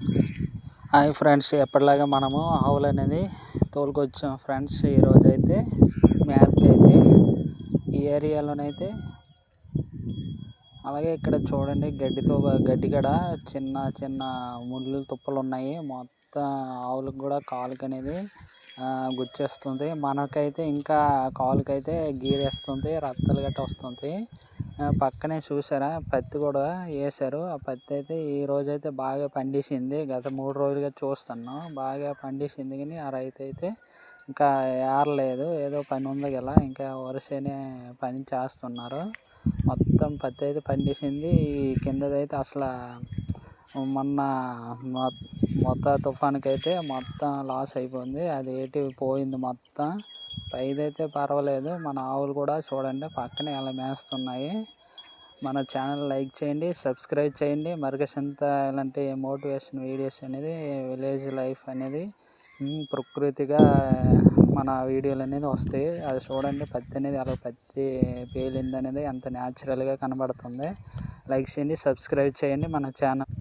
Hi friends ఎప్పటిలాగా మనము ఆవులు అనేది తోలుకొచ్చాం. ఫ్రెండ్స్ ఈరోజు అయితే మ్యాథ్కి అయితే ఈ ఏరియాలోనైతే అలాగే ఇక్కడ చూడండి గడ్డితో గడ్డి గడ చిన్న చిన్న ముళ్ళు తుప్పలు ఉన్నాయి మొత్తం ఆవులకు కూడా కాలుకి అనేది గుచ్చేస్తుంది. మనకైతే ఇంకా కాలుకైతే గీరేస్తుంది రత్తలు గట్ట వస్తుంది. పక్కనే చూసారా? పత్తి కూడా వేశారు. ఆ పత్తి అయితే ఈ రోజైతే బాగా పండేసింది. గత మూడు రోజులుగా చూస్తున్నాం. బాగా పండేసింది కానీ ఆ రైతు అయితే ఇంకా ఏరలేదు. ఏదో పని ఉంది కదా ఇంకా వరుసనే పని చేస్తున్నారు. మొత్తం పత్తి అయితే పండేసింది కిందదైతే అసలు మొన్న మొ- మొత్తం తుఫాన్కి అయితే మొత్తం లాస్ అయిపోయింది. అది ఏటి పోయింది మొత్తం. పైదైతే పర్వాలేదు. మన ఆవులు కూడా చూడండి పక్కనే ఎలా మేస్తున్నాయి. మన ఛానల్ లైక్ చేయండి సబ్స్క్రైబ్ చేయండి. మరగసంత ఇలాంటి మోటివేషన్ వీడియోస్ అనేది విలేజ్ లైఫ్ అనేది ప్రకృతిగా మన వీడియోలు అనేది వస్తాయి. అది చూడండి పత్తి అనేది అలా పత్తి పేలింది అనేది ఎంత న్యాచురల్గా కనబడుతుంది. లైక్ చేయండి సబ్స్క్రైబ్ చేయండి మన ఛానల్